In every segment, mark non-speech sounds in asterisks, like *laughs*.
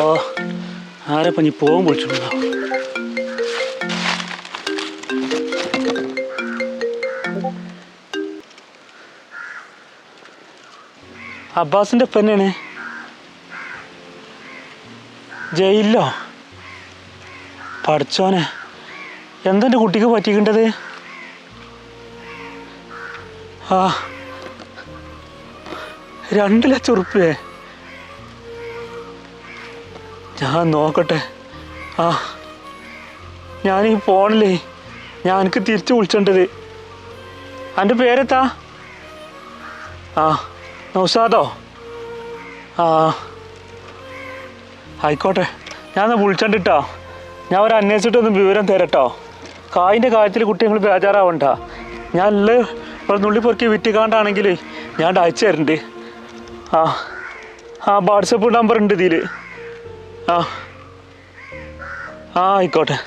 അല്ലോ ആരെ പഞ്ഞി പോകാൻ വിളിച്ചിട്ടുണ്ടോ അബ്ബാസിന്റെ പെണ്ണാണ് ജയിലിലോ പഠിച്ചോനെ എന്തെന്റെ കുട്ടിക്ക് പറ്റിക്കേണ്ടത്? ആ. രണ്ട് ലക്ഷം ഉറുപ്പ്യേ ഞാൻ നോക്കട്ടെ. ആ ഞാൻ ഈ ഫോണിലേ ഞാൻ എനിക്ക് തിരിച്ചു വിളിച്ചേണ്ടത്. എന്റെ പേരെത്താ? ആ നൗസാദോ ആ ആയിക്കോട്ടെ. ഞാൻ വിളിച്ചിട്ടോ ഞാൻ ഒരു അന്വേഷിച്ചിട്ടൊന്ന് വിവരം തരട്ടോ. കായിന്റെ കാര്യത്തിൽ കുട്ടി നിങ്ങൾ ബേജാറാവണ്ട. ഞാൻ ഉള്ള നുള്ളി പൊറുക്കി വിറ്റിക്കാണ്ടാണെങ്കിൽ ഞാൻ അയച്ചു തരുന്നുണ്ട് ആ ആ വാട്സപ്പ് നമ്പർ ഉണ്ട് ഇതിൽ ആ. ആയിക്കോട്ടെ.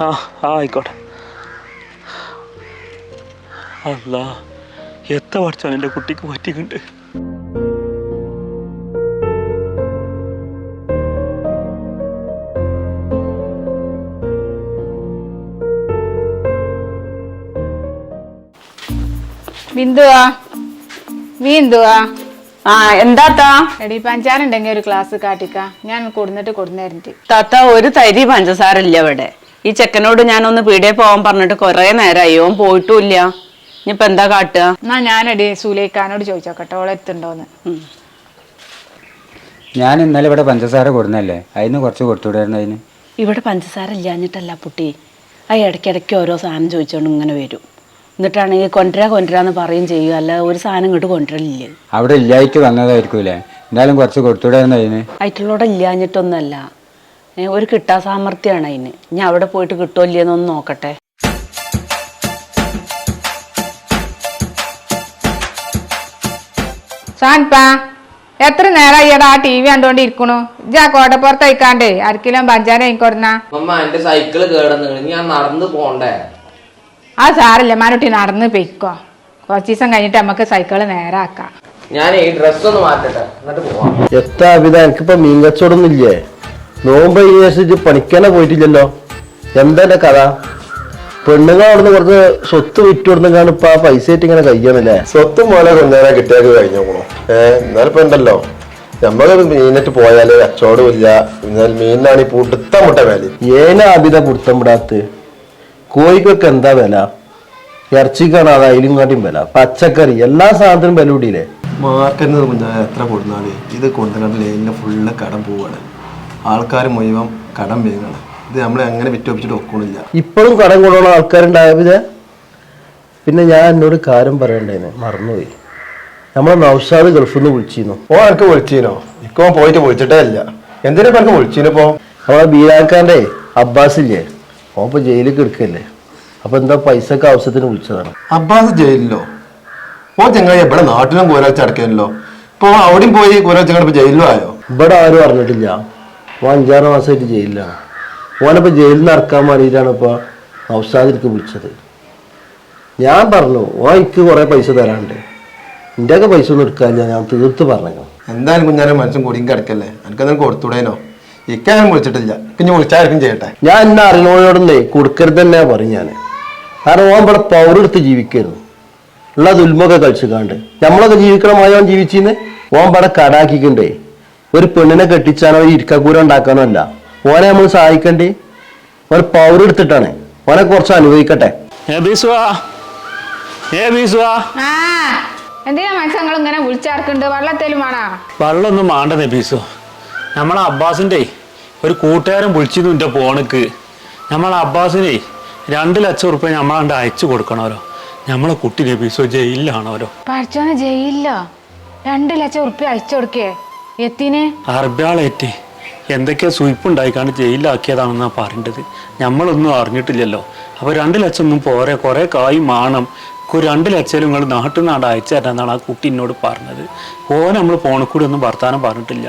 ആ ആയിക്കോട്ടെ. അല്ല എത്ര പഠിച്ചാൽ എന്റെ കുട്ടിക്ക് പറ്റിയിട്ടുണ്ട്. ബിന്ദുവാ. ബിന്ദുവാ. ആ എടി പഞ്ചാരുണ്ടെങ്കിൽ ഒരു ക്ലാസ് കാട്ടിക്ക. ഞാൻ കൊടുന്നിട്ട് കൊടുന്നേരണ്ട്. താത്ത ഒരു തരി പഞ്ചസാര ഇല്ല ഇവിടെ. ഈ ചെക്കനോട് ഞാനൊന്ന് പീടിയെ പോവാൻ പറഞ്ഞിട്ട് കൊറേ നേരമായി ഓൻ പോയിട്ടുമില്ല. ഇനിയിപ്പൊ എന്താ കാട്ടുക? എന്നാ ഞാനടി സുലൈഖാനോട് ചോദിച്ചോക്കട്ടെ ഓളെ എത്തുണ്ടോന്ന് ഞാൻ ഇന്നലെ ഇവിടെ പഞ്ചസാര കൊടുന്നല്ലേ? അതിന് കുറച്ച് കൊടുത്തുവിടായിരുന്നു അതിന് ഇവിടെ പഞ്ചസാര ഇല്ലാഞ്ഞിട്ടല്ല പുട്ടി. ആ ഇടയ്ക്കിടയ്ക്ക് ഓരോ സാധനം ചോദിച്ചോണ്ട് ഇങ്ങനെ വരും. എന്നിട്ടാണെങ്കിൽ കൊണ്ടുവരാ കൊണ്ടുവരാന്ന് പറയും ചെയ്യും. അല്ല ഒരു സാധനം ഇങ്ങോട്ട് കൊണ്ടുവരില്ല അവിടെ ഇല്ലായിട്ട് വന്നതായിരിക്കൂലേ എന്തായാലും കുറച്ച് കൊടുത്തൂടെ അതിന്? ആയിട്ടുള്ളൂടെ ഇല്ലാഞ്ഞിട്ടൊന്നല്ല. ഒരു കിട്ടാ സാമർഥ്യമാണ് അതിന്. ഞാൻ അവിടെ പോയിട്ട് കിട്ടുമോ ഇല്ലയെന്നൊന്ന് നോക്കട്ടെ. സാൻപാ എത്ര നേരമായി എടാ ആ ടി വി കണ്ടോണ്ട് ഇരിക്കണു ഇജാ കോട്ടപ്പുറത്ത് അയക്കാണ്ടേ അരക്കിലും പഞ്ചാര കൊടുന്ന അമ്മ എന്റെ സൈക്കിൾ കേടുന്നു. ഞാൻ നടന്നു പോണ്ടേ? ആ സാറില്ല മാനുട്ടി നടന്ന് പെയ്ക്കോ. കുറച്ച് ദിവസം കഴിഞ്ഞിട്ട് നമുക്ക് സൈക്കിൾ നേരാക്കാം. ഞാൻ ഈ ഡ്രസ് ഒന്ന് മാറ്റട്ടെ. എന്നിട്ട് പോവാം. എത്താ അഭിത എനിക്കിപ്പോ മീൻ കച്ചവടമൊന്നും ഇല്ലേ നോമ്പ് കഴിഞ്ഞ പണിക്കാനെ പോയിട്ടില്ലല്ലോ. എന്താ എന്റെ കഥ? പെണ്ണുങ്ങൾ അവിടുന്ന് കുറച്ച് സ്വത്ത് വിറ്റ് കൊടുക്കാണ് ഇപ്പൊ ആ പൈസ ആയിട്ട് ഇങ്ങനെ കഴിയാണല്ലേ സ്വത്ത് പോലെ കൊണ്ടുവരാൻ കിട്ടിയാൽ കഴിഞ്ഞോളൂ ഏഹ് എന്നാലിപ്പോ ഉണ്ടല്ലോ. നമ്മളത് മീനിട്ട് പോയാൽ കച്ചവടം ഇല്ല എന്നാൽ മീനിനാണ് ഈ പുടുത്തമുട്ട മുട്ട ഏനാ അബിത അഭിത പുടുത്തം വിടാത്ത് കോഴിക്കൊക്കെ എന്താ വില? ഇറച്ചിക്കാണ് അത് അതിലും കാട്ടിയും വില. പച്ചക്കറി എല്ലാ സാധനത്തിനും വില കൂടിയില്ലേ? മാർക്കറ്റിന് എത്ര കൊടുന്നാൽ ഇത് കൊണ്ടുകണ്ട് ലൈനിന് ഫുള്ള് കടം പോവാണ്. ആൾക്കാർ മുഴുവൻ കടം വേഗമാണ് ഇത് നമ്മൾ അങ്ങനെ വിറ്റൊപ്പിച്ചിട്ട് ഒക്കണില്ല ഇപ്പോഴും കടം കൊണ്ടുള്ള ആൾക്കാരുണ്ടായ അഭിത പിന്നെ ഞാൻ എന്നോട് കാര്യം പറയണ്ടേന്ന് മറന്നുപോയി. നമ്മളെ നൗഷാദ് ഗൾഫിൽ നിന്ന് വിളിച്ചിരുന്നു. ഓ എനിക്ക് വിളിച്ചിരുന്നോ? ഇക്കോ പോയിട്ട് വിളിച്ചിട്ടേ ഇല്ല. എന്തിനാ എനിക്ക് വിളിച്ചീനിപ്പോ നമ്മളെ ബീരാക്കാന്റെ അബ്ബാസ് ഇല്ലേ ഓൻ ജയിലിൽ കിടക്കല്ലേ അപ്പൊ എന്താ പൈസക്ക് ആവശ്യത്തിന് വിളിച്ചതാണ്? അബ്ബാസ് ജയിലിലോ? ഓ ചങ്ങായി ഇവിടെ നാട്ടിലും കോരാഴ്ച അടക്കാനല്ലോ ഇപ്പൊ അവിടെയും പോയി കോരാഴ്ച ഇപ്പൊ ജയിലിലും ആയോ? ഇവിടെ ആരും അറിഞ്ഞിട്ടില്ല. ഓ അഞ്ചാറ് മാസമായിട്ട് ജയിലിലാണ്. ഓനപ്പോ ജയിലിൽ നിന്ന് ഇറക്കാൻ വേണ്ടിയിട്ടാണ് ഇപ്പൊ നൗഷാദിലേക്ക് വിളിച്ചത്. ഞാൻ പറഞ്ഞു ഓ എനിക്ക് കുറെ പൈസ തരാണ്ട് എന്റെ ഒക്കെ പൈസ ഒന്നും എടുക്കാനില്ല. ഞാൻ തീർത്ത് പറഞ്ഞു എന്തായാലും കുഞ്ഞാലും മനുഷ്യൻ കുടുങ്ങി കിടക്കല്ലേ? എനിക്കെന്തായാലും കൊടുത്തൂടേനോ ഇക്കാനും വിളിച്ചിട്ടില്ല. ഇനി വിളിച്ചായിരിക്കും ചെയ്യട്ടെ. ഞാൻ എന്നെ അറിഞ്ഞോടൊന്നേ കൊടുക്കരുത് തന്നെ പറയും ഞാൻ കാരണം ഓൻ ഇവിടെ പൗരെടുത്ത് ജീവിക്കരുത് ഉള്ള ദുൽമൊക്കെ കാണ്ട് നമ്മളൊക്കെ ജീവിക്കണം ഓൻ ജീവിച്ചിന്ന്? ഓൻ ഇവിടെ കടാക്കിക്കണ്ടേ. ഒരു പെണ്ണിനെ കെട്ടിച്ചാനോ ഒരു ഇരിക്കക്കൂര ഉണ്ടാക്കാനോ അല്ല. ഓനെ നമ്മൾ സഹായിക്കണ്ടേ? ഓൻ പൗരെടുത്തിട്ടാണ് ഓനെ കുറച്ച് അനുഭവിക്കട്ടെ. ഏ ബീസുവാ. ഏ ബീസുവാ. ആ എന്തിനാ മനസ്സങ്ങൾ ഇങ്ങനെ വിളിച്ചാർക്കുണ്ട്? വള്ളത്തേലും വേണോ? വെള്ളമൊന്നും മാണ്ടതേ ബീസു. നമ്മളെ അബ്ബാസിന്റെ ഒരു കൂട്ടുകാരൻ വിളിച്ചിരുന്നു എന്റെ പോണക്ക് നമ്മളെ അബ്ബാസിനെ രണ്ട് ലക്ഷം ഉറുപ്പ്യ നമ്മളാണ്ട് അയച്ചു കൊടുക്കണമല്ലോ നമ്മളെ കുട്ടി ലഭിച്ചോ ജയിലിലാണോരോ പഠിച്ചോന്ന് ജയിലില്ലോ രണ്ട് ലക്ഷം ഉറുപ്പ്യ അയച്ചു കൊടുക്കേ. എത്തിനെ? അറബ്യാളേറ്റ് എന്തൊക്കെ സുയിപ്പുണ്ടായിക്കാണ്ട് ജയിലിലാക്കിയതാണെന്നാണ് പറയേണ്ടത്. നമ്മളൊന്നും അറിഞ്ഞിട്ടില്ലല്ലോ. അപ്പോൾ രണ്ട് ലക്ഷം ഒന്നും പോരെ. കുറേ കായി മാണം. ഒരു രണ്ട് ലക്ഷം നിങ്ങൾ നാട്ടിൽ നിന്നാണ് അയച്ചു തരാന്നാണ് ആ കുട്ടി എന്നോട് പറഞ്ഞത്. ഓ നമ്മൾ ഫോണിൽ ഒന്നും വർത്താനം പറഞ്ഞിട്ടില്ല.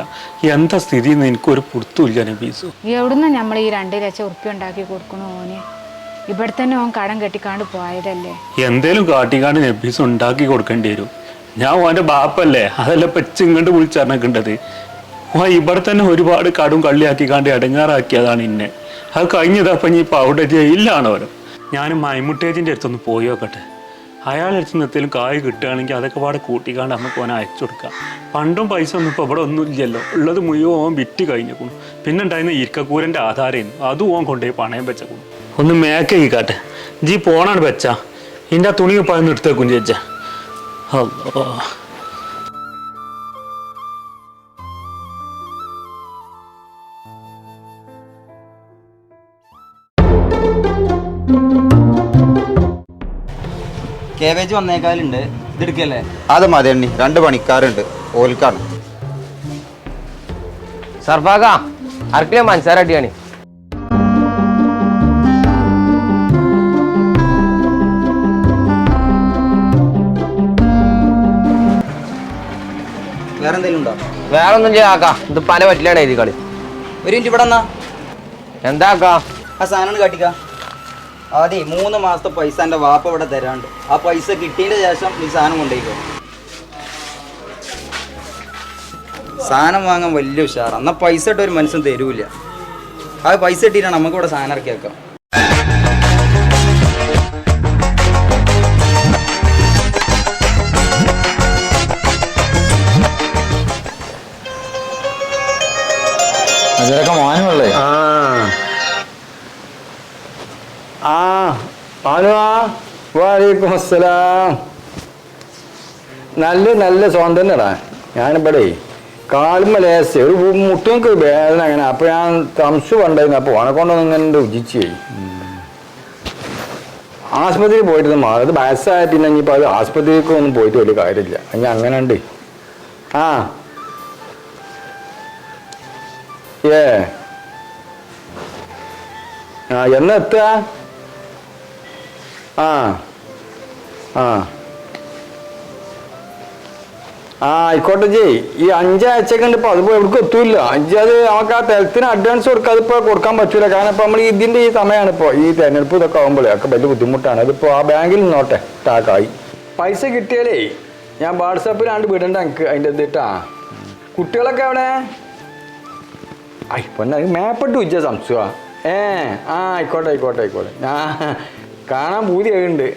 എന്താ സ്ഥിതി എന്ന് എനിക്കൊരു പുറത്തുമില്ല നബീസു. എവിടുന്ന് നമ്മൾ ഈ രണ്ട് ലക്ഷം ഉറുപ്പ്യ ഉണ്ടാക്കി കൊടുക്കണു ഓന്? ഇവിടെ തന്നെ ഓൻ കടം കെട്ടിക്കാണ്ട് പോയതല്ലേ? എന്തേലും കാട്ടിക്കാണ്ട് നബീസ് ഉണ്ടാക്കി കൊടുക്കേണ്ടി വരും. ഞാൻ ഓന്റെ ബാപ്പല്ലേ? അതല്ല പെച്ച് ഇങ്ങോട്ട് വിളിച്ചറിഞ്ഞിട്ടുണ്ടത് ഓ ഇവിടെ തന്നെ ഒരുപാട് കടും കള്ളിയാക്കി കണ്ട് ഇടങ്ങാറാക്കിയതാണ് ഇന്നെ. അത് കഴിഞ്ഞതപ്പം ഇനി ഇപ്പം അവിടെ ജയിലിലാണോരോ ഞാൻ മൈമുട്ടേജിന്റെ അടുത്തൊന്ന് പോയി നോക്കട്ടെ. അയാളുടെ അടുത്ത് എന്തെങ്കിലും കായ് കിട്ടുകയാണെങ്കിൽ അതൊക്കെ പാടെ കൂട്ടിക്കാണ്ട് നമുക്ക് ഓനെ അയച്ചു കൊടുക്കാം. പണ്ടും പൈസ ഒന്നും ഇപ്പോൾ ഇവിടെ ഒന്നും ഇല്ലല്ലോ. ഉള്ളത് മുഴുവൻ ഓൻ വിറ്റ് കഴിഞ്ഞേക്കും പിന്നെ ഉണ്ടായിരുന്ന ഇരിക്കക്കൂരന്റെ ആധാരമായിരുന്നു അതും ഓൻ കൊണ്ടുപോയി പണയം വെച്ചേക്കും ഒന്ന് മേക്കായി കാട്ടെ ജീ പോണാണ് വെച്ചാ. ഇതിന്റെ ആ തുണി പതിന്ന് എടുത്തേക്കും ചേച്ചാ. അല്ലോ കേബേജ് വന്നേക്കാലുണ്ട്. ഇതെടുക്കല്ലേ അത് മതി എണ്ണി രണ്ട് പണിക്കാരുണ്ട്. ഓൽക്കാണ്. സർഫാക്ക അരക്കിലോ മനസ്സാര അടിയാണ്. വേറെ എന്തെങ്കിലും ഉണ്ടോ? വേറെ ഒന്നും ചെയ്യാക്കാ ഇത് പല പറ്റില്ലാണ് എഴുതി കളി ഒരു മിനിറ്റ് ഇവിടെ എന്നാ എന്താ ആ സാധനം കാട്ടിക്ക. അതെ മൂന്ന് മാസത്തെ പൈസ എന്റെ വാപ്പ ഇവിടെ തരാണ്ട്. ആ പൈസ കിട്ടിയതിന്റെ ശേഷം ഈ സാധനം കൊണ്ടുപോയിക്കോ. സാധനം വാങ്ങാൻ വലിയ ഉഷാറാണ് എന്നാൽ പൈസ ഇട്ട് ഒരു മനുഷ്യൻ തരൂല. ആ പൈസ ഇട്ടിട്ടാണ് നമുക്ക് ഇവിടെ സാധനം ഇറക്കി വെക്കാം. അതിലൊക്കെ മാനുള്ളേ ആ പാനുവാ വാലിക്കും അസ്സലാം. നല്ല നല്ല സ്വന്തം തന്നെടാ. ഞാനിവിടെ കാലുമ്മ ലേസ് ഒരു മുട്ടുകൾക്ക് വേദന അങ്ങനെ. അപ്പൊ ഞാൻ തംസ് പണ്ടായിരുന്നു അപ്പൊ ഓനെ കൊണ്ടൊന്നും ഇങ്ങനെ രുചിച്ച് ആസ്പത്രിയിൽ പോയിട്ട് മാറി. അത് വയസ്സായ പിന്നെ ഇനിയിപ്പോൾ അത് ആസ്പത്രിക്ക് ഒന്നും പോയിട്ട് വലിയ കാര്യമില്ല. ഞാൻ അങ്ങനെ ഉണ്ട് ആ. ഏ. ആ എന്നാ എത്തുക? ആ. ആ. ആ ആയിക്കോട്ടെ ജയ് ഈ അഞ്ചാഴ്ചയൊക്കെ ഉണ്ട് ഇപ്പൊ. അതിപ്പോ എവിടേക്കും എത്തൂല്ല. അഞ്ച് അത് നമുക്ക് ആ തെരത്തിന് അഡ്വാൻസ് കൊടുക്കുക അതിപ്പോ കൊടുക്കാൻ പറ്റൂല. കാരണം ഇപ്പൊ നമ്മൾ ഇതിന്റെ ഈ സമയമാണ് ഇപ്പൊ. ഈ തെരഞ്ഞെടുപ്പ് ഇതൊക്കെ ആകുമ്പോഴേ ഒക്കെ വലിയ ബുദ്ധിമുട്ടാണ്. അതിപ്പോ ആ ബാങ്കിൽ നിന്നോട്ടെ. ടാക്കായി. പൈസ കിട്ടിയാലേ ഞാൻ വാട്സാപ്പിലാണ്ട് വിടണ്ട എനിക്ക് അതിന്റെ ഇതിട്ടാ കുട്ടികളൊക്കെ അവിടെ ഐ പൊന്നെ മേപ്പിട്ട് ഉച്ച സംശയ ഏ ആ ആയിക്കോട്ടെ ആയിക്കോട്ടെ ആയിക്കോട്ടെ. ഞാൻ കാണാൻ പൂതിയാകുന്നുണ്ട്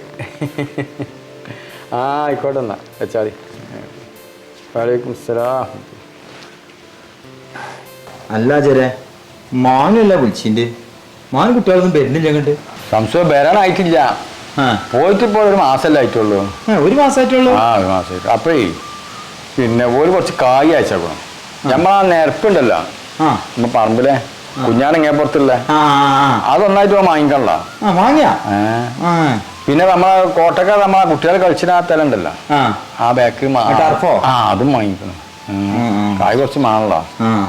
ആ ആയിക്കോട്ടെ എന്നാ. മതി. വലൈക്കും സലാം. അല്ല ചെരെ മാനല്ല വിളിച്ചിന്റെ മാൻ കുട്ടികളൊന്നും വരുന്നില്ല കണ്ട് സംശയം വരാനായിട്ടില്ല. പോയിട്ട് ഇപ്പോൾ ഒരു മാസമല്ലേ ആയിട്ടുള്ളൂ. ഒരു മാസമായിട്ടുള്ളൂ. ആ ഒരു മാസമായിട്ട്. അപ്പേ പിന്നെ ഒരു കുറച്ച് കായ് അയച്ചേക്കണം. നമ്മളാ നിരപ്പുണ്ടല്ലോ ആ. നമ്മ പറമ്പിലെ. കുഞ്ഞാണിങ്ങേ ആ ഒന്നായിട്ട് അതൊന്നായിട്ട് വാങ്ങിക്കണല്ലോ വാങ്ങിയാ? പിന്നെ നമ്മളെ കോട്ടക്ക നമ്മളെ കുട്ടികൾ കളിച്ചിട്ട് ആ ആ. ബാക്ക് ആ അതും വാങ്ങിക്കണം. കായ് കുറച്ച് മാണല്ലോ.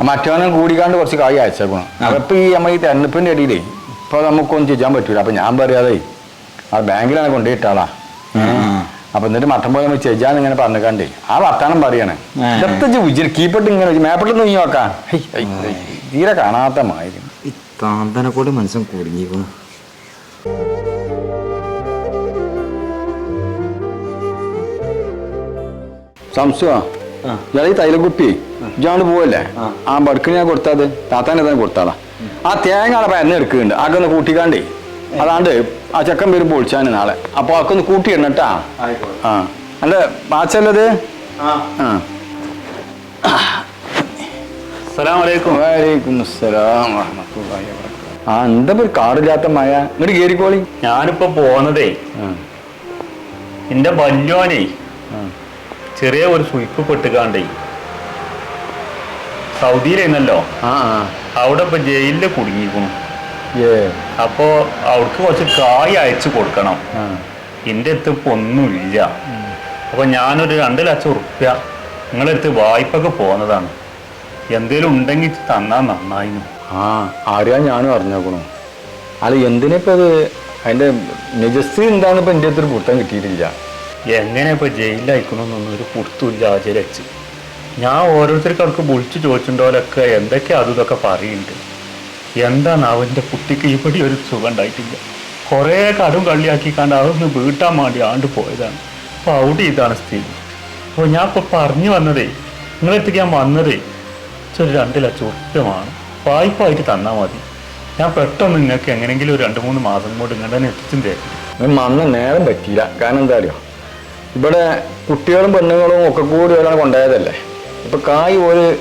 മറ്റവനും കൂടിക്കാണ്ട് കുറച്ച് കായ് അയച്ചേക്കണം. അപ്പൊ ഈ നമ്മൾ ഈ തെരഞ്ഞെടുപ്പിന്റെ ഇടയിലേ ഇപ്പൊ നമുക്കൊന്നും ചെയ്യാൻ പറ്റൂല. അപ്പൊ ഞാൻ പറയാതെ ആ ബാങ്കിലാണ് കൊണ്ടുപോയിട്ടാളാ അപ്പൊ എന്നിട്ട് മട്ടം പോലെ ചേച്ചാന്ന് ഇങ്ങനെ പറഞ്ഞു കണ്ടേ. ആ വർത്താനം പറയണേ. കീപ്പട്ട് ഇങ്ങനെ മേപ്പിട്ട് നീ നോക്കാം. Hi, hi, hi. തീരെ കാണാത്ത മാതിരി. ഈ താന്തനെ കൊണ്ട് മനസ്സും കുടുങ്ങി സംശയ ഈ തൈലക്കുപ്പി ഇജാണ്ട് പോവല്ലേ? ആ. ബടുക്കിന് ഞാൻ കൊടുത്തത് താത്താനെ തന്നെ കൊടുത്താളാ. ആ തേങ്ങ അവിടെ പരന്ന് എടുക്കുന്നുണ്ട് ആക്കെ ഒന്ന് കൂട്ടിക്കാണ്ടേ. അതാണ്ട് ആ ചെക്കൻ വരുമ്പോൾ പൊളിച്ചാന് നാളെ. അപ്പൊ ആക്കെ ഒന്ന് കൂട്ടി എണ്ണട്ടാ ആ. അല്ല പാച്ചല്ലത്? ആ. എന്താ ഒരു കാറില്ലാത്ത മഴ? ഇങ്ങോട്ട് കേറിക്കോളി. ഞാനിപ്പോ പോന്നതേ. എന്റെ വല്യോനെ ചെറിയ ഒരു സുയിപ്പ് പെട്ടുകാണ്ടേ. സൗദിയിലായിരുന്നല്ലോ. അവിടെ ഇപ്പൊ ജയിലിൽ കുടുങ്ങിയിരിക്കുന്നു അപ്പോ അവർക്ക് കുറച്ച് കായ് അയച്ചു കൊടുക്കണം. എന്റെ എന്റെ അടുത്ത് ഇപ്പൊ ഒന്നുമില്ല. അപ്പൊ ഞാനൊരു രണ്ട് ലക്ഷം ഉറുപ്യ നിങ്ങളുടെ അടുത്ത് വായ്പക്ക് പോന്നതാണ്. എന്തേലും ഉണ്ടെങ്കിൽ തന്നാ നന്നായിരുന്നു ആ ആരെയാ ഞാനും അറിഞ്ഞേക്കണു. അല്ല എന്തിനിപ്പോ അത് അതിന്റെ നിജസ്ഥിതി എന്താണെന്ന് ഇപ്പൊ എന്റെ അടുത്തൊരു പുറത്തം കിട്ടിയിട്ടില്ല. എങ്ങനെ ഇപ്പൊ ജയിലിലയക്കണമെന്നൊന്നും ഒരു പുറത്തുമില്ല ആചരിച്ച് ഞാൻ ഓരോരുത്തർക്ക് അവർക്ക് വിളിച്ചു ചോദിച്ചിട്ടുണ്ടോലൊക്കെ എന്തൊക്കെ അതും ഇതൊക്കെ പറയുന്നുണ്ട്. എന്താണ് അവന്റെ കുട്ടിക്ക് ഇവിടെ ഒരു സുഖം ഉണ്ടായിട്ടില്ല? കുറേ കടും കള്ളിയാക്കി കണ്ട് അതൊന്ന് വീട്ടാൻ വേണ്ടി ആണ്ട് പോയതാണ്. അപ്പോൾ അവിടെ ഇതാണ് സ്ഥിതി. അപ്പോൾ ഞാൻ ഇപ്പോൾ പറഞ്ഞു വന്നതേ നിങ്ങളെടുത്തേക്ക് ഞാൻ വന്നതേ ഇച്ചൊരു രണ്ട് ലക്ഷം ഉറുപ്പ്യമാണ്. വായ്പായിട്ട് തന്നാൽ മതി. ഞാൻ പെട്ടെന്ന് നിങ്ങൾക്ക് എങ്ങനെയെങ്കിലും ഒരു രണ്ട് മൂന്ന് മാസം കൊണ്ട് ഇങ്ങനെ തന്നെ എത്തിച്ചും തരും. വന്ന നേരം പറ്റിയില്ല. കാരണം എന്താ അറിയോ? ഇവിടെ കുട്ടികളും പെണ്ണുങ്ങളും ഒക്കെ കൂടി ഒരാൾ കൊണ്ടുപോയതല്ലേ? ഇപ്പം കായ് ഒരു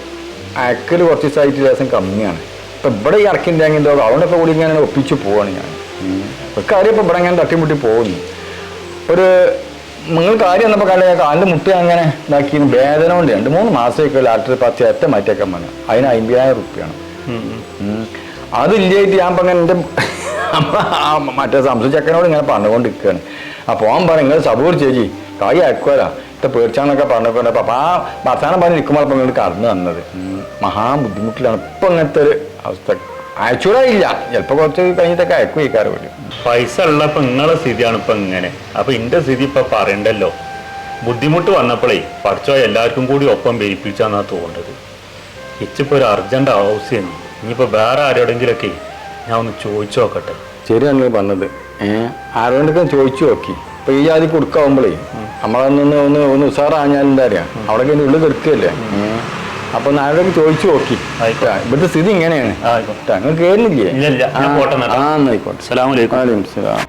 അക്കൽ കുറച്ച് ദിവസമായിട്ട് ദിവസം കമ്മിയാണ്. ഇപ്പൊ ഇവിടെ ഈ അടക്കിന്റെ അങ്ങനത്തെ അതുകൊണ്ടൊക്കെ കൂടി ഇങ്ങനെ ഒപ്പിച്ച് പോവാണ് ഞാൻ. ഒക്കെ കാര്യം ഇപ്പൊ ഇവിടെ ഇങ്ങനെ തട്ടിമുട്ടി പോകുന്നു. ഒരു നിങ്ങൾ കാര്യം വന്നപ്പോൾ കണ്ട കാലിന്റെ മുട്ടി അങ്ങനെ ഇതാക്കി വേദന കൊണ്ട് രണ്ട് മൂന്ന് മാസമൊക്കെ ലാറ്ററി പത്തി അറ്റ മാറ്റിയേക്കാൻ പറഞ്ഞു അതിന് അമ്പതിനായിരം റുപ്യാണ്. അതില്ലായിട്ട് ഞാൻ ഇപ്പം അങ്ങനെ എന്റെ മറ്റേ സംശയ ചക്കനോട് ഇങ്ങനെ പറഞ്ഞുകൊണ്ടിരിക്കുകയാണ്. അപ്പോൾ ഓൻ പറഞ്ഞു നിങ്ങൾ സബൂർ ചേച്ചി കായ് അയക്കുമല്ല ഇത്ത പേടിച്ചാന്നൊക്കെ പറഞ്ഞപ്പോൾ അപ്പം ആ ഭർത്താനം പറഞ്ഞ് നിൽക്കുമ്പോൾ അപ്പം ഇങ്ങോട്ട് കടന്നു വന്നത്. മഹാ ബുദ്ധിമുട്ടിലാണ്. ഇപ്പം അങ്ങനത്തെ ഒരു അവസ്ഥ. അയച്ചൂടെ ഇല്ല ചിലപ്പോൾ കുറച്ച് കഴിഞ്ഞിട്ടൊക്കെ അയക്കും ഈ കാര്യം പൈസ ഉള്ളപ്പോൾ നിങ്ങളെ സ്ഥിതിയാണ് ഇപ്പം ഇങ്ങനെ. അപ്പം എന്റെ സ്ഥിതി ഇപ്പം പറയണ്ടല്ലോ. ബുദ്ധിമുട്ട് വന്നപ്പോഴേ പഠിച്ചോ എല്ലാവർക്കും കൂടി ഒപ്പം വേയിപ്പിച്ചാന്നാ തോന്നുന്നത്. ഇച്ചിപ്പോൾ ഒരു അർജന്റ് ആവശ്യമാണ് ഇനിയിപ്പോൾ വേറെ ആരോടെങ്കിലൊക്കെ ഞാൻ ഒന്ന് ചോദിച്ചു നോക്കട്ടെ. ശരിയാണ് നീ പറഞ്ഞത്. ഏഹ് ആരോടൊക്കെ ചോദിച്ചു നോക്കി. ഇപ്പൊ ഈ ജാതി കൊടുക്കാവുമ്പോഴേ നമ്മളൊന്ന് ഒന്ന് ഒന്ന് ഉഷാറാഞ്ഞാൽ എന്താ അറിയാം അവിടെ ഉള്ളിൽ കിടക്കുകയല്ലേ അപ്പൊ ആരോടൊക്കെ ചോദിച്ചു നോക്കി ആയിക്കോട്ടെ. ഇവിടുത്തെ സ്ഥിതി ഇങ്ങനെയാണ് അങ്ങ് നിങ്ങൾ കേറുന്നില്ലേ ഇല്ല, ഇല്ല. ഞാൻ പോട്ടെ എന്നാ. ആ എന്നായിക്കോട്ടെ അസ്സലാമു അലൈക്കും. വലൈക്കും സലാം.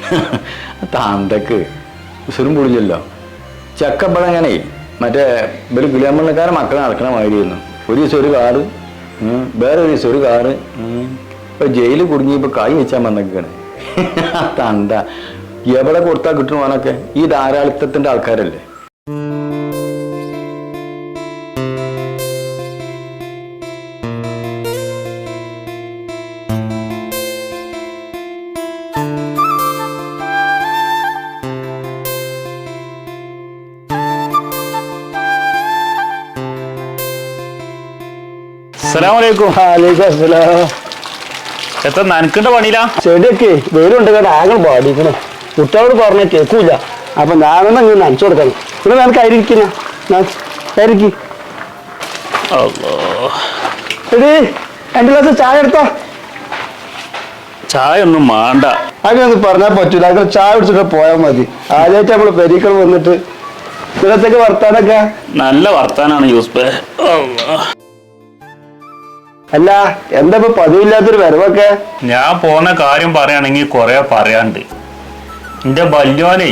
*laughs* താന്തക്ക് ഉസുരും പൊടില്ലല്ലോ ചക്കപ്പഴം അങ്ങനെ മറ്റേ ഇവർ കിളിയമ്മണ്ണക്കാരൻ മക്കളെ നടക്കണ മാതിരിയായിരുന്നു ഒരു ദിവസം ഒരു കാറ് വേറെ ഒരു ദിവസം ഒരു കാറ് ഇപ്പൊ ജയിലിൽ കുടുങ്ങി ഇപ്പൊ കായ് വെച്ചാൽ വന്നേക്കാണ് *laughs* തണ്ട. എവിടെ കൊടുത്താൽ കിട്ടും അവനൊക്കെ ഈ ധാരാളിത്തത്തിന്റെ ആൾക്കാരല്ലേ? അസ്സലാമലൈക്കും എത്ര നനക്കേണ്ട പണിയില്ല ചെടിയൊക്കെ വെയിലുണ്ട് കേട്ടോ ആകെ പാടിക്കണേ കുട്ടികളോട് പറഞ്ഞാൽ കേൾക്കൂല അപ്പൊ ഞാനൊന്നും ഇങ്ങനെ നനച്ചു കൊടുക്കണം. ഇവിടെ നിനക്ക് ആയിരിക്കുന്ന രണ്ടു എടി രണ്ട് ഗ്ലാസ് ചായ എടുത്തോ? ചായ ഒന്നും മാണ്ട. അങ്ങനെ പറഞ്ഞാൽ പറ്റൂല. അങ്ങനെ ചായ കുടിച്ചിട്ട് പോയാൽ മതി. ആദ്യമായിട്ട് നമ്മൾ പെരീക്കൾ വന്നിട്ട്. ഇന്നത്തേക്ക് വർത്താനൊക്കെ? നല്ല വർത്താനാണ് യൂസ്ബേ അല്ല എന്താ ഇപ്പൊ പതിവില്ലാത്തൊരു വരവൊക്കെ? ഞാൻ പോണ കാര്യം പറയുകയാണെങ്കിൽ കുറെ പറയാണ്ട്. എന്റെ വല്യോനെ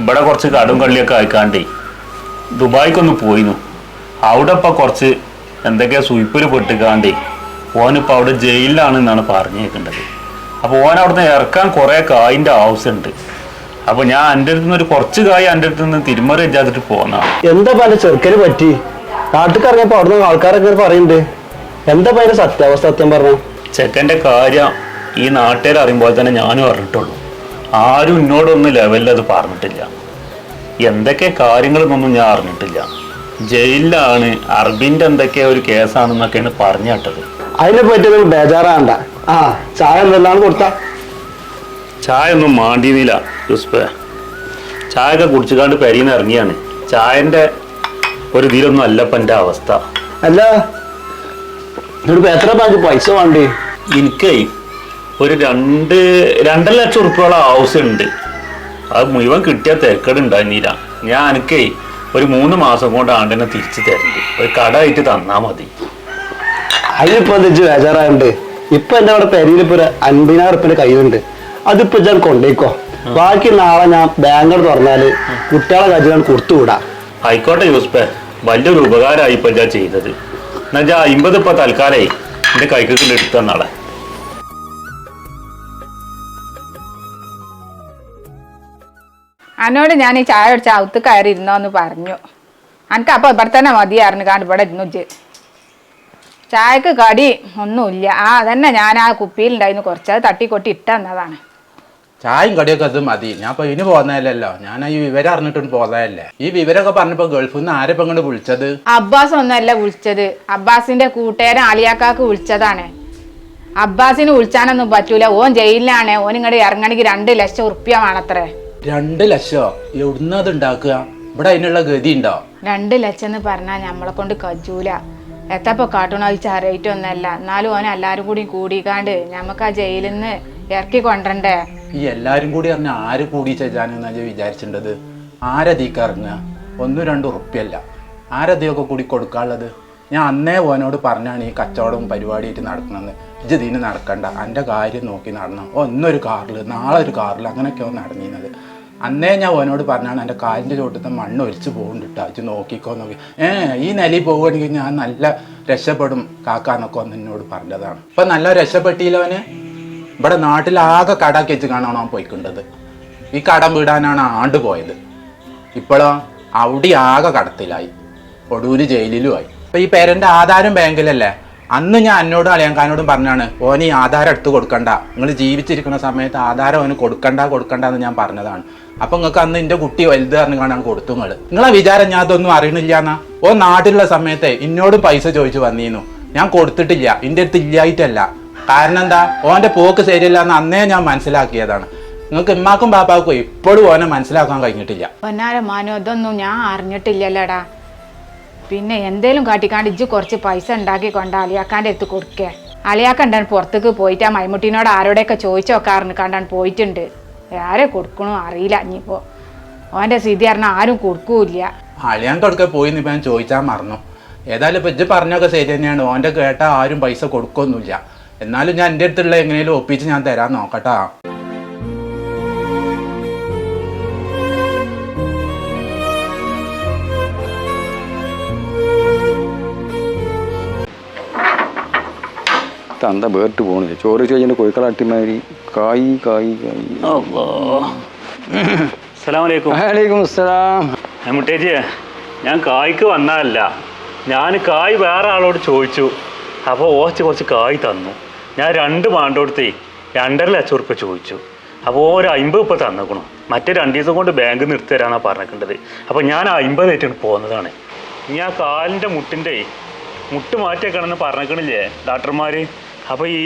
ഇവിടെ കുറച്ച് കടും കള്ളിയൊക്കെ ആയിക്കാണ്ട് ദുബായിക്കൊന്ന് പോയിന്നു അവിടെ ഇപ്പൊ കുറച്ച് എന്തൊക്കെയാ സുയിപ്പിൽ പെട്ടിക്കാണ്ട് ഓനിപ്പോ അവിടെ ജയിലിലാണ് എന്നാണ് പറഞ്ഞേക്കേണ്ടത്. അപ്പൊ ഓൻ അവിടുന്ന് ഇറക്കാൻ കുറെ കായിന്റെ ആവശ്യമുണ്ട് അപ്പൊ ഞാൻ എന്റെ അടുത്ത് നിന്ന് ഒരു കുറച്ച് കായ് എന്റെ അടുത്ത് നിന്ന് തിരുമറി വെച്ചാത്തിട്ട് പോന്നാ. എന്താ പല ചെറുക്കന് പറ്റി? നാട്ടിൽ ഇറങ്ങിയപ്പോ അവിടുന്ന് ആൾക്കാരൊക്കെ പറയുന്നുണ്ട് എന്താ പല സത്യാവസ്ഥ സത്യം പറഞ്ഞു? ചെക്കന്റെ കാര്യം ഈ നാട്ടുകാർ അറിയുമ്പോൾ തന്നെ ഞാനും അറിഞ്ഞിട്ടുള്ളൂ. ആരും എന്നോടൊന്നും ലെവലിൽ അത് പറഞ്ഞിട്ടില്ല. എന്തൊക്കെ കാര്യങ്ങളെന്നൊന്നും ഞാൻ അറിഞ്ഞിട്ടില്ല. ജയിലിലാണ് അർബിന്റെ എന്തൊക്കെ ഒരു കേസാണെന്നൊക്കെയാണ് പറഞ്ഞു കേട്ടത്. അതിനെ പറ്റി ബേജാറാണ്ട. ആ ചായ എന്തെല്ലാം കൊടുത്ത? ചായ ഒന്നും മാണ്ടിയില്ല യുസ്പേ ചായ ഒക്കെ കുടിച്ചുകാണ്ട് പെരീന്ന് ഇറങ്ങിയാണ്. ചായന്റെ ഒരു ഇതിലൊന്നും എന്റെ അവസ്ഥ. അല്ല എന്നിട്ട് എത്ര പാഞ്ച് പൈസ വേണ്ടി? എനിക്കേ ഒരു രണ്ട് രണ്ടര ലക്ഷം ഉറുപ്പികളെ ആവശ്യമുണ്ട് അത് മുഴുവൻ കിട്ടിയ തിരക്കടുണ്ടായിരുന്നില്ല. ഞാൻ എനിക്കേ ഒരു മൂന്ന് മാസം കൊണ്ട് ആണ്ടിനെ തിരിച്ചു തരണ്ട്. ഒരു കടമായിട്ട് തന്നാ മതി. അതിലിപ്പോ എന്താ വെച്ച് ബേജാറായുണ്ട്? ഇപ്പൊ എന്റെ അവിടെ പെരിയിൽ ഇപ്പൊ ഒരു അൻപതിനായിരം ഉറുപ്പിന്റെ കയ്യുണ്ട് അതിപ്പോ ഞാൻ കൊണ്ടേക്കോ. ബാക്കി നാളെ ഞാൻ ബാങ്ക് തുറന്നാൽ കുട്ടികളെ കാര്യം കൊടുത്തുകൂടാ ആയിക്കോട്ടെ യൂസ്പേ വലിയൊരു ഉപകാരമായി ഇപ്പൊ ഞാൻ ചെയ്തത്. എന്നാ അമ്പത് ഇപ്പൊ തൽക്കാലേ. എന്റെ കൈക്കൊക്കെ എടുത്തു തന്നാളെ. അന്നോട് ഞാൻ ഈ ചായ കുടിച്ച അകത്ത് കയറി ഇരുന്നോന്ന് പറഞ്ഞു. എനിക്ക് അപ്പൊ ഇവിടെ തന്നെ മതിയായിരുന്നു. കാരണം ഇവിടെ ഇരുന്നു. ചായക്ക് കടി ഒന്നുമില്ല. ആ അതന്നെ ഞാൻ ആ കുപ്പിയിലുണ്ടായിരുന്നു അത് തട്ടിക്കൊട്ടി ഇട്ടെന്നതാണ് ചായയും കടിയൊക്കെ അത് മതി. ഞാൻ ഇപ്പൊ ഇനി പോന്നതല്ലോ ഞാൻ ഈ വിവരം അറിഞ്ഞിട്ട് പോന്നതല്ലേ. ഈ വിവരമൊക്കെ പറഞ്ഞപ്പോ ഗൾഫിൽ നിന്ന് ആരെ ഇങ്ങോട്ട് വിളിച്ചത്? അബ്ബാസ് ഒന്നല്ല വിളിച്ചത്. അബ്ബാസിന്റെ കൂട്ടുകാരൻ ആലിയാക്കാക്ക് വിളിച്ചതാണ്. അബ്ബാസിന് വിളിച്ചാനൊന്നും പറ്റൂല. ഓൻ ജയിലിലാണ്. ഓൻ ഇങ്ങോട്ട് ഇറങ്ങണമെങ്കിൽ രണ്ട് ലക്ഷം ഉറുപ്പ്യ വേണത്രേ. രണ്ട് ലക്ഷോ? എവിടുന്ന അത് ഉണ്ടാക്കുക ഇവിടെ അതിനുള്ള ഗതി ഉണ്ടോ രണ്ട് ലക്ഷം എന്ന് പറഞ്ഞാൽ നമ്മളെ കൊണ്ട് കജൂല. എത്തപ്പോ കാട്ടണ ഈ ചരയിട്ടൊന്നല്ല എന്നാലും ഓൻ എല്ലാരും കൂടി കൂടിക്കാണ്ട് ഞമ്മക്ക് ആ ജയിലിൽ നിന്ന് ഇറക്കി കൊണ്ടണ്ടേ ഈ എല്ലാരും കൂടി അറിഞ്ഞ ആര് കൂടി ചെയ്യാനെന്നാ വിചാരിച്ചിട്ടുണ്ടത് ആരതീക്ക് ഇറങ്ങുക ഒന്നും രണ്ടും ഉറുപ്പ്യല്ല ആരതിയൊക്കെ കൂടി കൊടുക്കാനുള്ളത്? ഞാൻ അന്നേ ഓനോട് പറഞ്ഞാണ് ഈ കച്ചവടവും പരിപാടിയായിട്ട് നടക്കണമെന്ന് ഇജ് ഇതിന് നടക്കണ്ട. എന്റെ കാര്യം നോക്കി നടണം. ഒന്നൊരു കാറിൽ നാളെ ഒരു കാറിൽ അങ്ങനെയൊക്കെ ഓൻ നടന്നിരുന്നത്. അന്നേ ഞാൻ ഓനോട് പറഞ്ഞാണ് എന്റെ കാലിന്റെ ചോട്ടത്തെ മണ്ണ് ഒലിച്ച് പോകുന്നുണ്ട് ഇജ്ജ് നോക്കിക്കോ നോക്കി ഏ ഈ നിലയിൽ പോവുകയാണെങ്കിൽ ഞാൻ നല്ല രക്ഷപ്പെടും കാക്കാന്നൊക്കെ ഒന്ന് എന്നോട് പറഞ്ഞതാണ്. ഇപ്പം നല്ല രക്ഷപ്പെട്ടില്ലവന് ഇവിടെ നാട്ടിലാകെ കടാക്കി വെച്ച് കാണാണോ പോയിക്കൊണ്ടത്. ഈ കടം വീടാനാണ് ആണ്ട് പോയത്. ഇപ്പോഴോ അവിടെ ആകെ കടത്തിലായി. ഒടൂര് ജയിലിലുമായി ഇപ്പൊ ഈ പേരന്റെ ആധാരം ബാങ്കിലല്ലേ? അന്ന് ഞാൻ എന്നോടും അളിയങ്കാനോടും പറഞ്ഞാണ് ഓന് ഈ ആധാരം എടുത്ത് കൊടുക്കണ്ട. നിങ്ങൾ ജീവിച്ചിരിക്കുന്ന സമയത്ത് ആധാരം അവന് കൊടുക്കണ്ട കൊടുക്കണ്ട എന്ന് ഞാൻ പറഞ്ഞതാണ്. അപ്പൊ നിങ്ങൾക്ക് അന്ന് എന്റെ കുട്ടി വലുത് പറഞ്ഞു കാണാൻ കൊടുത്തു നിങ്ങൾ നിങ്ങളെ വിചാരം ഞാൻ അതൊന്നും അറിയണില്ല എന്നാ? ഓ നാട്ടിലുള്ള സമയത്തെ എന്നോടും പൈസ ചോദിച്ചു വന്നിരുന്നു ഞാൻ കൊടുത്തിട്ടില്ല. എന്റെ അടുത്ത് ഇല്ലായിട്ടല്ല. കാരണം എന്താ? ഓന്റെ പോക്ക് ശരിയല്ല എന്ന് അന്നേ ഞാൻ മനസ്സിലാക്കിയതാണ്. നിങ്ങൾക്ക് ഇമ്മാക്കും പാപ്പാക്കും ഇപ്പോഴും ഓനെ മനസ്സിലാക്കാൻ കഴിഞ്ഞിട്ടില്ല. പൊന്നാര മാനോ ഇതൊന്നും ഞാൻ അറിഞ്ഞിട്ടില്ലല്ലോടാ. പിന്നെ എന്തേലും കാട്ടിക്കാണ്ട് ഇജ്ജ് കുറച്ച് പൈസ ഉണ്ടാക്കി കൊണ്ട് അലിയാക്കാന്റെ അടുത്ത് കൊടുക്കേ. അലിയാക്കണ്ടാണ് പുറത്തേക്ക് പോയിട്ട് ആ മൈമുട്ടീനോട് ആരോടെയൊക്കെ ചോദിച്ചു നോക്കാറുണ്ട്. കണ്ടാൻ പോയിട്ടുണ്ട്. ആരെ കൊടുക്കണോ അറിയില്ല ഇനിയിപ്പോൾ ഓന്റെ സ്ഥിതി പറഞ്ഞാൽ ആരും കൊടുക്കൂല്ല. അളിയാൻ കൊടുക്കെ പോയി ഇപ്പം ഞാൻ ചോദിച്ചാൽ മറന്നു. ഏതായാലും ഇപ്പം ഇജ്ജ് പറഞ്ഞൊക്കെ ശരി തന്നെയാണ്. ഓന്റെ കേട്ടാൽ ആരും പൈസ കൊടുക്കൊന്നുമില്ല. എന്നാലും ഞാൻ എന്റെ അടുത്തുള്ള എങ്ങനെയും ഒപ്പിച്ച് ഞാൻ തരാൻ നോക്കട്ടാ. തന്ത വേറിട്ട് പോകണില്ല ചോറ് ചോദിച്ചിട്ട് കോഴിക്കളാട്ടിമാതിരി കായി കായി കായി. വലൈക്കും അസ്സലാം. മുട്ടേജിയെ ഞാൻ കായ്ക്ക് വന്നതല്ല. ഞാൻ കായ് വേറെ ആളോട് ചോദിച്ചു. അപ്പോൾ ഓച്ച് കുറച്ച് കായ് തന്നു. ഞാൻ രണ്ട് മാണ്ടോടത്തേ രണ്ടര ലക്ഷം ഉറുപ്പ്യ ചോദിച്ചു. അപ്പോൾ ഒരു അമ്പത് ഇപ്പോൾ തന്നേക്കണം. മറ്റേ രണ്ട് ദിവസം കൊണ്ട് ബാങ്ക് നിർത്തി തരാനാണ് പറഞ്ഞിട്ടുള്ളത് അപ്പോൾ ഞാൻ അമ്പതായിട്ടാണ് പോകുന്നതാണ് ആ കാലിന്റെ മുട്ടിന്റെ മുട്ട് മാറ്റിയേക്കണമെന്ന് പറഞ്ഞേക്കണില്ലേ ഡോക്ടർമാർ അപ്പോൾ ഈ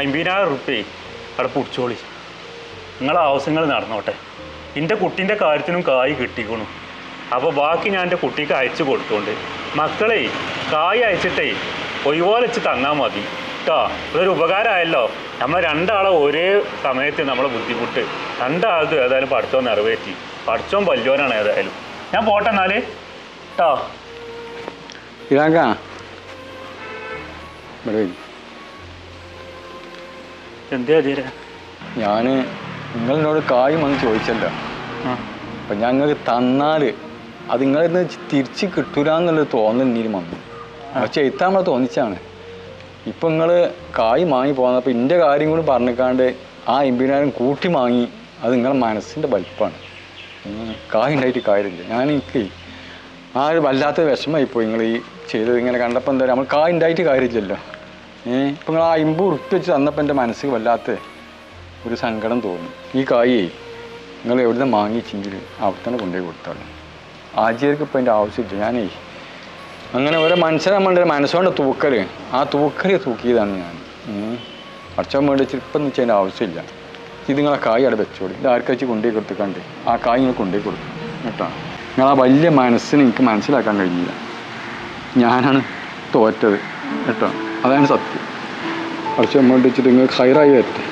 അമ്പതിനായിരം ഉറുപ്പ്യ അവിടെ പിടിച്ചോളി. നിങ്ങളെ ആവശ്യങ്ങൾ നടന്നോട്ടെ. എന്റെ കുട്ടീന്റെ കാര്യത്തിനും കായ് കിട്ടിക്കണു. അപ്പോൾ ബാക്കി ഞാൻ എന്റെ കുട്ടിക്ക് അയച്ചു കൊടുത്തോണ്ട് മക്കളെ കായ് അയച്ചിട്ടേ ഒഴിവാലച്ച് തന്നാൽ മതി. കേട്ടോ ഇതൊരു ഉപകാരമായല്ലോ നമ്മൾ രണ്ടാളെ ഒരേ സമയത്ത് നമ്മളെ ബുദ്ധിമുട്ട്. രണ്ടാളത് ഏതായാലും പഠിച്ചോൻ നിറവേറ്റി. പഠിച്ചോൻ വല്യോനാണ് ഏതായാലും. ഞാൻ പോട്ടെ എന്നാൽ. കേട്ടോ ഞാൻ നിങ്ങളോട്. എന്താ ചേരാ ഞാൻ നിങ്ങളെന്നോട് കായ് വന്ന് ചോദിച്ചല്ല. അപ്പൊ ഞാൻ നിങ്ങൾക്ക് തന്നാൽ അത് നിങ്ങളിന്ന് തിരിച്ചു തിരിച്ച് കിട്ടൂല എന്നുള്ളൊരു തോന്നൽ നീരും വന്നു. പക്ഷെ എത്താൻ നമ്മൾ തോന്നിച്ചാണ് ഇപ്പം നിങ്ങൾ കായ് വാങ്ങി പോകുന്നപ്പോൾ എന്റെ കാര്യം കൂടി പറഞ്ഞിക്കാണ്ട് ആ എമ്പതിനായിരം കൂട്ടി മാങ്ങി അത് നിങ്ങളെ മനസ്സിന്റെ വലിപ്പാണ്. ഉം. കായ് ഉണ്ടായിട്ട് കാര്യമില്ല ഞാൻ എനിക്ക് ആ ഒരു വല്ലാത്ത വിഷമമായിപ്പോയി നിങ്ങൾ ഈ ചെയ്തത് ഇങ്ങനെ കണ്ടപ്പോൾ എന്താ നമ്മൾ കായ് ഉണ്ടായിട്ട് കാര്യമില്ലല്ലോ ഏഹ് ഇപ്പം നിങ്ങൾ ആ അമ്പത് ഉറുപ്പ് വെച്ച് തന്നപ്പോൾ എന്റെ മനസ്സിൽ വല്ലാത്ത ഒരു സങ്കടം തോന്നി. ഈ കായേ നിങ്ങൾ എവിടുന്ന് വാങ്ങിച്ചെങ്കിൽ അവിടെ തന്നെ കൊണ്ടുപോയി കൊടുത്താലും. ആചാര്യക്ക് ഇപ്പം എന്റെ ആവശ്യമില്ല. ഞാനേ അങ്ങനെ ഓരോ മനുഷ്യൻ നമ്മളുടെ മനസ്സുകൊണ്ട് തൂക്കൽ ആ തൂക്കൽ തൂക്കിയതാണ് ഞാൻ. അച്ഛൻ മേടിച്ച് ഇപ്പം വെച്ചാൽ അതിന്റെ ആവശ്യമില്ല. ഇത് നിങ്ങളെ കായ് അവിടെ വെച്ചോളി. ഇത് ആർക്കും വെച്ച് കൊണ്ടുപോയി കൊടുത്തിക്കാണ്ട് ആ കായ് നിങ്ങൾ കൊണ്ടുപോയി കൊടുക്കും. കേട്ടോ? നിങ്ങൾ ആ വലിയ മനസ്സിന് എനിക്ക് മനസ്സിലാക്കാൻ കഴിഞ്ഞില്ല. ഞാനാണ് തോറ്റത്. കേട്ടോ? അതാണ് സത്യം. അച്ഛൻ മേടിച്ചിട്ട് നിങ്ങൾ ഹൈറായി വരട്ടെ.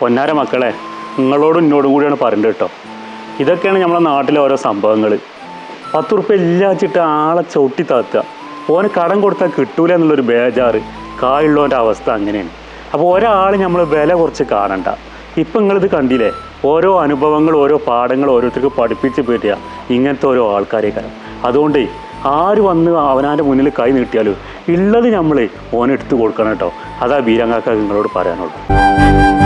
പൊന്നാര മക്കളെ നിങ്ങളോടും എന്നോടും കൂടിയാണ് പറയേണ്ടത് കേട്ടോ. ഇതൊക്കെയാണ് നമ്മളെ നാട്ടിലെ ഓരോ സംഭവങ്ങൾ പത്ത് ഉറുപ്പ്യ ഇല്ലാച്ചിട്ട് ആളെ ചവിട്ടി താത്തുക. ഓന് കടം കൊടുത്താൽ കിട്ടൂല എന്നുള്ളൊരു ബേജാറ്. കായുള്ളവന്റെ അവസ്ഥ അങ്ങനെയാണ്. അപ്പോൾ ഒരാൾ നമ്മൾ വില കുറച്ച് കാണണ്ട. ഇപ്പം നിങ്ങളിത് കണ്ടില്ലേ? ഓരോ അനുഭവങ്ങൾ ഓരോ പാഠങ്ങൾ ഓരോരുത്തർക്ക് പഠിപ്പിച്ച് പറ്റുക ഇങ്ങനത്തെ ഓരോ ആൾക്കാരെ കാരണം അതുകൊണ്ട് ആര് വന്ന് അവനാന്റെ മുന്നിൽ കൈ നീട്ടിയാലും ഉള്ളത് നമ്മൾ ഓനെടുത്ത് കൊടുക്കണം കേട്ടോ. അതാ ബീരങ്ങാക്ക നിങ്ങളോട് പറയാനുള്ളൂ